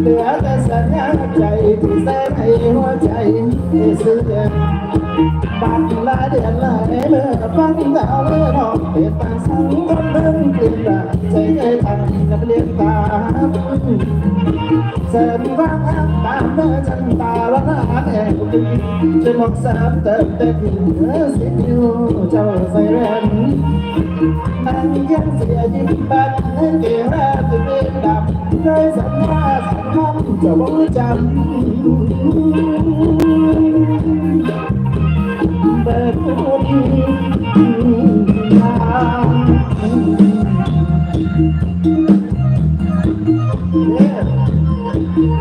เหลือแต่สัญญาใจที่แสนให้หัวใจเสื่อมบันลาเดือนลายเมื่อฟังดาวเลื่อนอกเปลี่ยนตาสังคนเดินเปลี่ยนตาใจใจทันกับเลี้ยนตาเสริมร่างตา มเมื่อจันตาละนาแห่งดีจะหมกสามเติมเต็มเมื่อสิอยู่เจ้าใส่แรงมันยังเสียยิ้มบั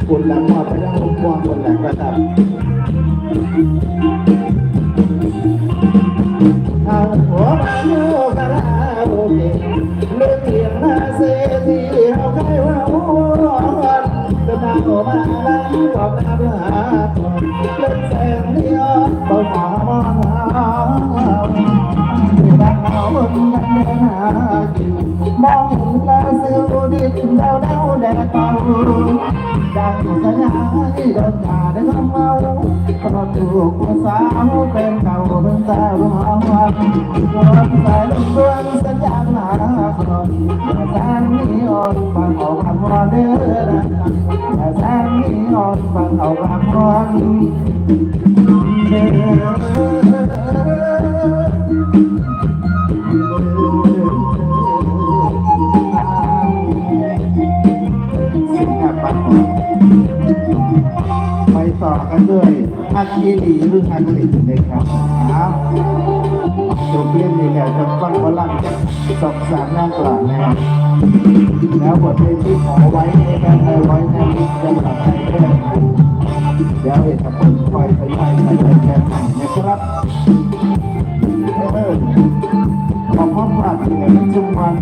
คุณละมอดไปแล้วผมวางคนละกระดับเอาหัวมาโยกราโอเกเลือกเทียงหน้าเซทีเอาใครว่าหัววันจะมาโอมาล้างกอบน้ำหาเลือกแสงเดียวเบาหมอมองหา บ้านเอาบนกันเดินหากินมองเห็นลาซิวดินดาวดาวแดดเป่าดังสัญญาให้โดนด่าได้ทำเมาก็ถูกสาวเป็นเก่าเป็นสาวมองวันวันสายลมดวงสัญญาณหาคนแสงนี้อ่อนฟังเอาคำว่าเด้อแสงนี้อ่อนฟังเอาคำว่าเด้อ ยีดีหรืออันลิตเลยครับครับจบเรื่องนี้แล้วจะฟังพลังสองสามหน้ากลางแน่แล้วบทเพลงที่ขอไว้ในการเอาไว้ในจังหวัดไทยแค่เดี๋ยวเอกพลคอยไปไปไปไปแค่ไหนนะครับเออขอบคุณมากที่ได้ชมวัน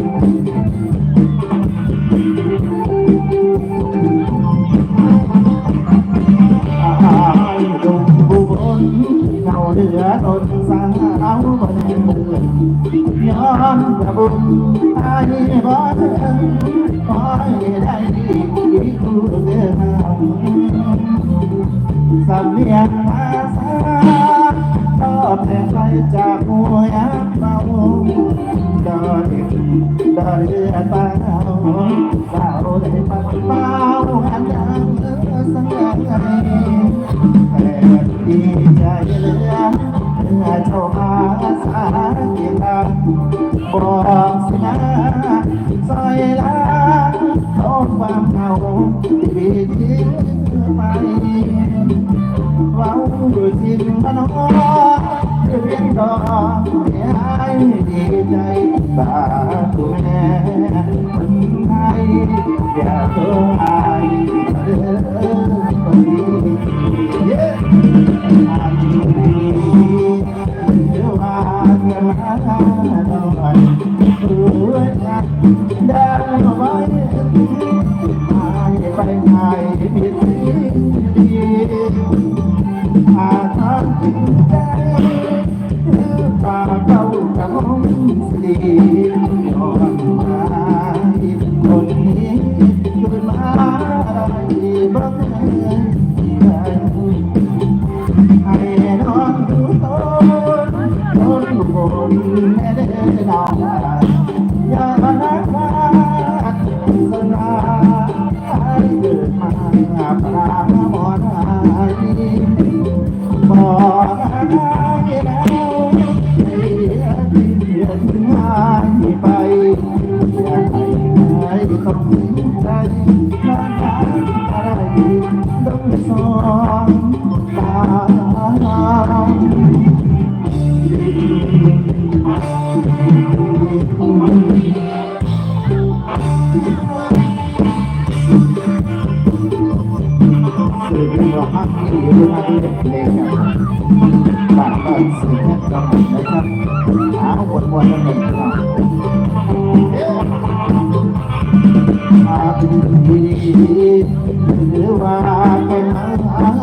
ย้อนกระบุญอายบ่ถึงคอยได้ดีคู่เดิมสำเนียงภาษาตอบแทนไปจากหัวเบาดอเด็กดอเรือเปล่าสาวได้ปัดเบาหันยังเออสังเกตแต่ดีใจเหลือเมื่อเจ้ามาสา บอกสินะซอยลาท้องความเหงาที่ทิ้งไปเว้าด้วยสิ่งมโนเพียงดอกให้ดีใจบาทุแม่คนไทยอย่าเพิ่งอายเด้อ คน สื่เป็นว่าฮักที่อยู่ในที่เด็กเล็กครับบางก็สื่อแค่กำหนดนะครับหาวนวนกันหนึ่งครับอาดีหรือว่าเป็นอา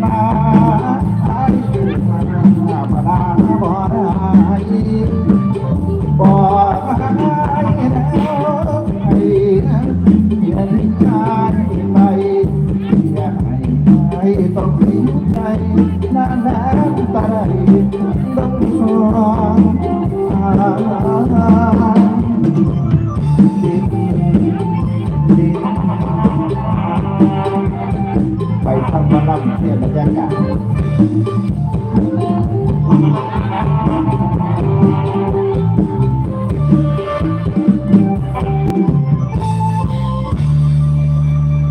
my บรรยากาศ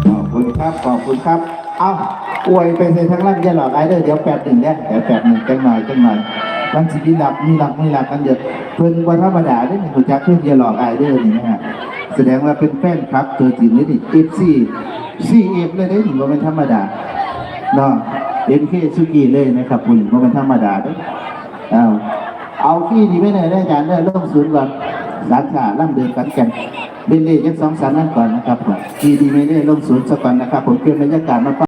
ขอบคุณครับ ขอบคุณครับ เอาอวยไปใส่ทั้งร่างแย่หลอกไอเดอร์เดี๋ยวแป๊บหนึ่งเนี่ยเดี๋ยวแป๊บหนึ่งจังหน่อยจังหน่อยมันสิมีหลับมีหลับมีหลับกันเยอะเพิ่นวันธรรมดาได้หนึ่งรู้จักเพื่อนแย่หลอกไอเดอร์นี่นะฮะแสดงว่าเป็นแฟนครับตัวจริงเลยนี่เอฟซีซีเอฟเลยได้หนึ่งว่าเป็นธรรมดา เนาะเอ็นเคสุกี้เลยนะครับคุณว่าเป็นธรรมดาเด้อเอาเอาขี้ดีไม่ได้ได้อาจารย์ได้ลงศูนย์ก่อนสาขาล่ำเดินกันกันเล่นเล่ยังสองสามนั่นก่อนนะครับผมขี้ดีไม่ได้ลงศูนย์สักก่อนนะครับ ผมเพื่อนบรรยากาศมา